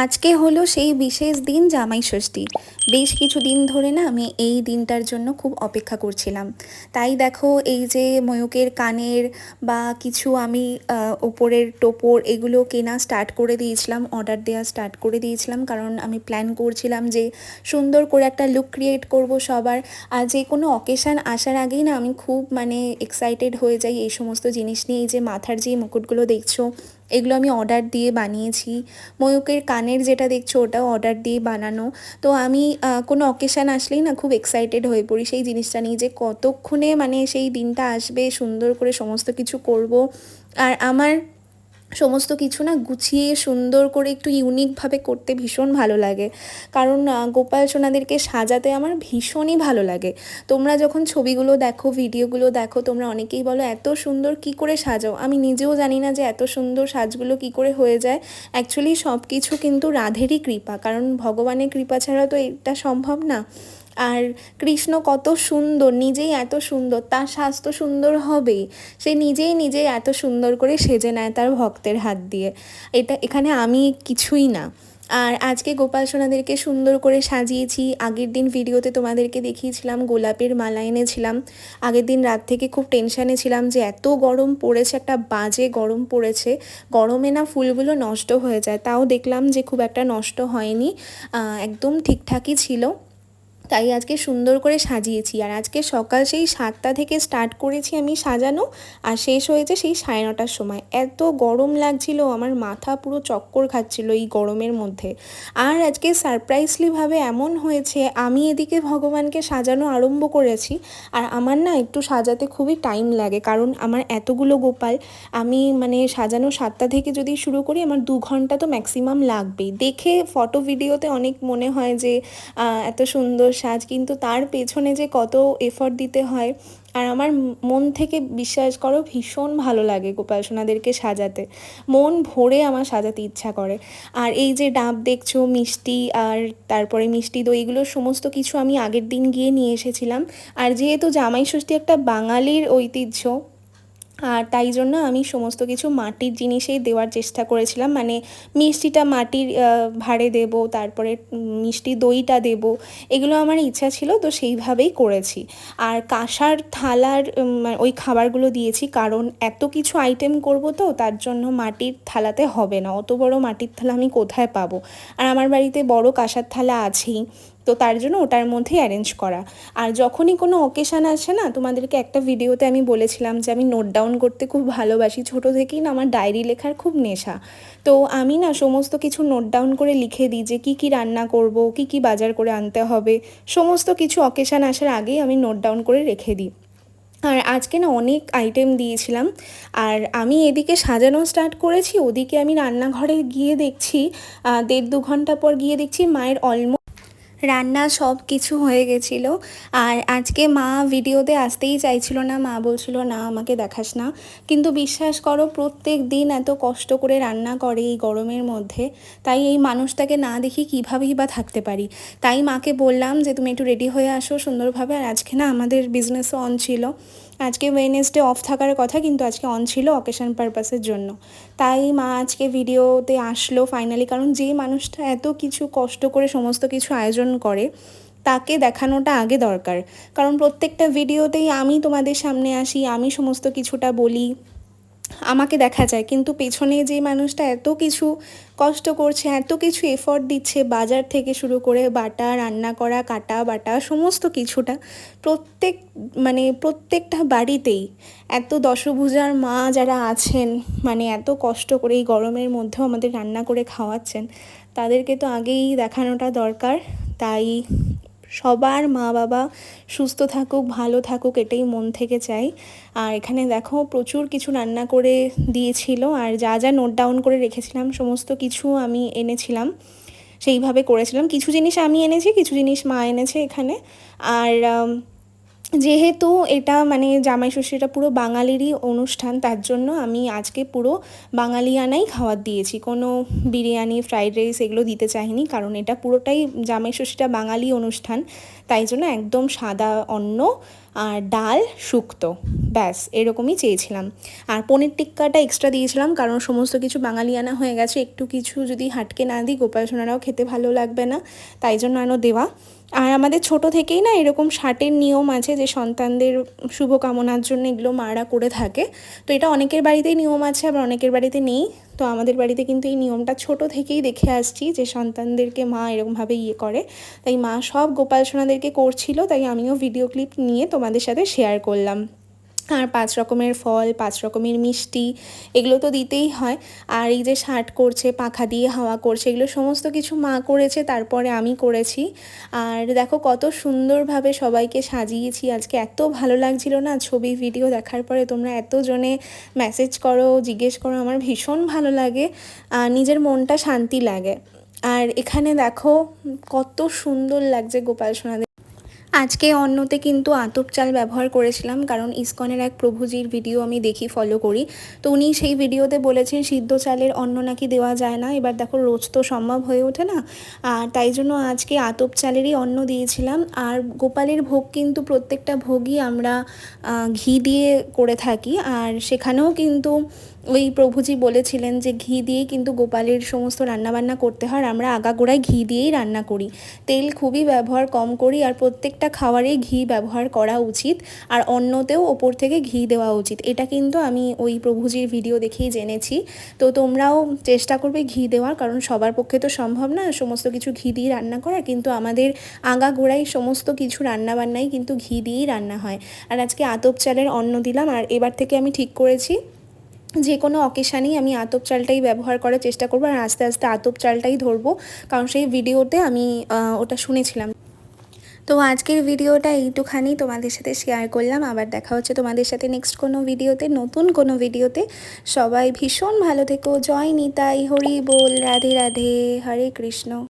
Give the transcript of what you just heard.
আজকে হলো সেই বিশেষ দিন জামাই ষষ্ঠী। বেশ কিছু দিন ধরে না আমি এই দিনটার জন্য খুব অপেক্ষা করছিলাম। তাই দেখো এই যে ময়ূকের কানের বা কিছু আমি ওপরের টোপর এগুলো কেনা স্টার্ট করে দিয়েছিলাম অর্ডার দেওয়া স্টার্ট করে দিয়েছিলাম। কারণ আমি প্ল্যান করছিলাম যে সুন্দর করে একটা লুক ক্রিয়েট করব সবার। আর যে কোনো অকেশান আসার আগেই না আমি খুব মানে এক্সাইটেড হয়ে যাই এই সমস্ত জিনিস নিয়ে। এই যে মাথার যে মুকুটগুলো দেখছ এগুলো আমি অর্ডার দিয়ে বানিয়েছি। ময়ূকের কানের যেটা দেখছ ওটাও অর্ডার দিয়ে বানানো। তো আমি কোনো অকেশান আসলেই না খুব এক্সাইটেড হয়ে পড়ি সেই জিনিসটা নিয়ে যে কতক্ষণে মানে সেই দিনটা আসবে, সুন্দর করে সমস্ত কিছু করব। আর আমার সমস্ত কিছু না গুছিয়ে সুন্দর করে একটু ইউনিকভাবে করতে ভীষণ ভালো লাগে। কারণ গোপাল সোনাদেরকে সাজাতে আমার ভীষণই ভালো লাগে। তোমরা যখন ছবিগুলো দেখো, ভিডিওগুলো দেখো, তোমরা অনেকেই বলো, এত সুন্দর কি করে সাজাও? আমি নিজেও জানি না যে এত সুন্দর সাজগুলো কি করে হয়ে যায়। অ্যাকচুয়ালি সব কিছু কিন্তু রাধেরই কৃপা। কারণ ভগবানের কৃপা ছাড়া তো এটা সম্ভব না। আর কৃষ্ণ কত সুন্দর, নিজেই এত সুন্দর, তার স্বাস্থ্য সুন্দর হবেই। সে নিজেই নিজেই এত সুন্দর করে সেজে নেয় তার ভক্তের হাত দিয়ে। এটা, এখানে আমি কিছুই না। আর আজকে গোপাল সোনাদেরকে সুন্দর করে সাজিয়েছি। আগের দিন ভিডিওতে তোমাদেরকে দেখিয়েছিলাম, গোলাপের মালা এনেছিলাম। আগের দিন রাত থেকে খুব টেনশানে ছিলাম যে এত গরম পড়েছে, একটা বাজে গরম পড়েছে। গরমে না ফুলগুলো নষ্ট হয়ে যায়। তাও দেখলাম যে খুব একটা নষ্ট হয়নি। একদম ঠিকঠাকই ছিল। তাই আজকে সুন্দর করে সাজিয়েছি। আর আজকে সকাল সেই সাতটা থেকে স্টার্ট করেছি আমি সাজানো, আর শেষ হয়েছে সেই সাড়ে নটার সময়। এত গরম লাগছিল, আমার মাথা পুরো চক্কর খাচ্ছিল এই গরমের মধ্যে। আর আজকে সারপ্রাইজলিভাবে এমন হয়েছে, আমি এদিকে ভগবানকে সাজানো আরম্ভ করেছি, আর আমার না একটু সাজাতে খুবই টাইম লাগে, কারণ আমার এতগুলো গোপাল, আমি মানে সাজানো সাতটা থেকে যদি শুরু করি, আমার দু ঘণ্টা তো ম্যাক্সিমাম লাগবেই। দেখে ফটো ভিডিওতে অনেক মনে হয় যে এত সুন্দর সাজ, কিন্তু তার পেছনে যে কত এফর্ট দিতে হয়, আর আমার মন থেকে বিশ্বাস করো ভীষণ ভালো লাগে গোপাল সোনাদেরকে সাজাতে। মন ভরে আমার সাজাতে ইচ্ছা করে। আর এই যে ডাব দেখছ, মিষ্টি আর তারপরে মিষ্টি দই, এগুলো সমস্ত কিছু আমি আগের দিন গিয়ে নিয়ে এসেছিলাম। আর যেহেতু জামাই ষষ্ঠী একটা বাঙালির ঐতিহ্য আর তাই জন্য আমি সমস্ত কিছু মাটির জিনিসেই দেওয়ার চেষ্টা করেছিলাম। মানে মিষ্টিটা মাটির ভাড়ে দেবো, তারপরে মিষ্টি দইটা দেবো, এগুলো আমার ইচ্ছা ছিল তো সেইভাবেই করেছি। আর কাঁসার থালার মানে ওই খাবারগুলো দিয়েছি কারণ এত কিছু আইটেম করব তো তার জন্য মাটির থালাতে হবে না। অত বড় মাটির থালা আমি কোথায় পাবো? আর আমার বাড়িতে বড় কাঁসার থালা আছেই। তো তার জন্য ওটার মধ্যেই অ্যারেঞ্জ করা। আর যখনই কোনো অকেশান আসে না, তোমাদেরকে একটা ভিডিওতে আমি বলেছিলাম যে আমি নোট ডাউন করতে খুব ভালোবাসি। ছোট থেকেই না আমার ডায়েরি লেখার খুব নেশা। তো আমি না সমস্ত কিছু নোট ডাউন করে লিখে দিই যে কী কী রান্না করব, কী কী বাজার করে আনতে হবে। সমস্ত কিছু অকেশান আসার আগেই আমি নোট ডাউন করে রেখে দিই। আর আজকে না অনেক আইটেম দিয়েছিলাম। আর আমি এদিকে সাজানো স্টার্ট করেছি, ওদিকে আমি রান্নাঘরে গিয়ে দেখছি দেড় দু ঘণ্টা পর গিয়ে দেখছি মায়ের অলমোস্ট রান্না সব কিছু হয়ে গেছিল। আর আজকে মা ভিডিওতে আসতেই চাইছিল না, মা বলছিল, না, আমাকে দেখাস না। কিন্তু বিশ্বাস করো, প্রত্যেক দিন এত কষ্ট করে রান্না করে এই গরমের মধ্যে। তাই এই মানুষটাকে না দেখি কীভাবেই বা থাকতে পারি। তাই মাকে বললাম যে, তুমি একটু রেডি হয়ে আসো সুন্দরভাবে। আর আজকে না আমাদের বিজনেসও অন ছিল। আজকে ওয়েনেসডে অফ থাকার কথা কিন্তু আজকে অন ছিল অকেশন পারপাসের জন্য। তাই মা আজকে ভিডিওতে আসলো ফাইনালি কারণ যে মানুষটা এত কিছু কষ্ট করে সমস্ত কিছু আয়োজন করে, তাকে দেখানোটা আগে দরকার। কারণ প্রত্যেকটা ভিডিওতেই আমি তোমাদের সামনে আসি, আমি সমস্ত কিছুটা বলি। আমাকে দেখা যায়। কিন্তু পেছনে যে মানুষটা এত কিছু কষ্ট করছে, এত কিছু এফর্ট দিচ্ছে, বাজার থেকে শুরু করে বাটা, রান্না করা, কাটা, বাটা, সমস্ত কিছুটা প্রত্যেক মানে প্রত্যেকটা বাড়িতেই এত দশভূজার মা যারা আছেন মানে এত কষ্ট করে এই গরমের মধ্যেও আমাদের রান্না করে খাওয়াচ্ছেন, তাদেরকে তো আগেই দেখানোটা দরকার। তাই সবার মা বাবা সুস্থ থাকুক, ভালো থাকুক, এটাই মন থেকে চাই। আর এখানে দেখো প্রচুর কিছু রান্না করে দিয়েছিল আর যা যা নোট ডাউন করে রেখেছিলাম, সমস্ত কিছু আমি এনেছিলাম। সেইভাবে করেছিলাম। কিছু জিনিস আমি এনেছি, কিছু জিনিস মা এনেছে এখানে। আর যেহেতু এটা মানে জামাই ষষ্ঠীটা পুরো বাঙালিরই অনুষ্ঠান, তার জন্য আমি আজকে পুরো বাঙালিয়ানাই খাবার দিয়েছি। কোনো বিরিয়ানি, ফ্রাইড রাইস এগুলো দিতে চাইনি, কারণ এটা পুরোটাই জামাই ষষ্ঠীটা বাঙালি অনুষ্ঠান, তাই জন্য একদম সাদা অন্ন আর ডাল শুক্তো, ব্যাস, এরকমই চেয়েছিলাম। আর পনির টিক্কাটা এক্সট্রা দিয়েছিলাম, কারণ সমস্ত কিছু বাঙালিয়ানা হয়ে গেছে। একটু কিছু যদি হাটকে না দিই, গোপাল সোনারাও খেতে ভালো লাগবে না, তাই জন্য আরও দেওয়া। আর আমাদের ছোট থেকেই না এরকম ষাটের নিয়ম আছে যে সন্তানদের শুভ কামনার জন্য এগুলো মারা করে থাকে। তো এটা অনেকের বাড়িতেই নিয়ম আছে, আবার অনেকের বাড়িতে নেই। তো আমাদের বাড়িতে কিন্তু এই নিয়মটা ছোট থেকেই দেখে আসছি যে সন্তানদেরকে মা এরকমভাবে ইয়ে করে। তাই মা সব গোপাল সোনাদেরকে করছিল, তাই আমিও ভিডিও ক্লিপ নিয়ে তোমাদের সাথে শেয়ার করলাম। আর পাঁচ রকমের ফল, পাঁচ রকমের মিষ্টি, এগুলো তো দিতেই হয়। আর এই যে শার্ট করছে, পাখা দিয়ে হাওয়া করছে, এগুলো সমস্ত কিছু মা করেছে, তারপরে আমি করেছি। আর দেখো কত সুন্দরভাবে সবাইকে সাজিয়েছি। আজকে এত ভালো লাগছিল না ছবি, ভিডিও দেখার পরে তোমরা এতজনে মেসেজ করো, জিজ্ঞেস করো, আমার ভীষণ ভালো লাগে। আর নিজের মনটা শান্তি লাগে। আর এখানে দেখো কত সুন্দর লাগছে গোপাল সোনাদের আজকে অন্যতে কিন্তু আতপ চাল ব্যবহার করেছিলাম, কারণ ইসকনের এক প্রভুজির ভিডিও আমি দেখি ফলো করি। তো উনি সেই ভিডিওতে বলেছেন, সিদ্ধ চালের অন্ন নাকি দেওয়া যায় না, এবার দেখো রোজ তো সম্ভব হয়ে ওঠে না। আর তাই জন্য আজকে আতপ চালেরই অন্ন দিয়েছিলাম। আর গোপালের ভোগ কিন্তু প্রত্যেকটা ভোগই আমরা ঘি দিয়ে করে থাকি। আর সেখানেও কিন্তু ওই প্রভুজি বলেছিলেন যে, ঘি দিয়েই কিন্তু গোপালের সমস্ত রান্নাবান্না করতে হয়। আমরা আগাগোড়ায় ঘি দিয়েই রান্না করি। তেল খুবই ব্যবহার কম করি। আর প্রত্যেকটা খাবারেই ঘি ব্যবহার করা উচিত আর অন্যতেও ওপর থেকে ঘি দেওয়া উচিত। এটা কিন্তু আমি ওই প্রভুজির ভিডিও দেখেই জেনেছি। তো তোমরাও চেষ্টা করবে ঘি দেওয়ার, কারণ সবার পক্ষে তো সম্ভব না সমস্ত কিছু ঘি দিয়ে রান্না করা, কিন্তু আমাদের আগাগোড়াই সমস্ত কিছু রান্নাবান্নাই কিন্তু ঘি দিয়েই রান্না হয়। আর আজকে আতপ চালের অন্ন দিলাম, আর এবার থেকে আমি ঠিক করেছি, যে কোনো অকেশানেই আমি আতপ চালটাই ব্যবহার করার চেষ্টা করব, আর আস্তে আস্তে আতপ চালটাই ধরবো, কারণ সেই ভিডিওতে আমি ওটা শুনেছিলাম। তো আজকের ভিডিওটা এইটুখানি তোমাদের সাথে শেয়ার করলাম। আবার দেখা হচ্ছে তোমাদের সাথে নেক্সট কোনো ভিডিওতে, নতুন কোনো ভিডিওতে। সবাই ভীষণ ভালো থেকো। জয় নিতাই, হরি বল, রাধে রাধে, হরে কৃষ্ণ।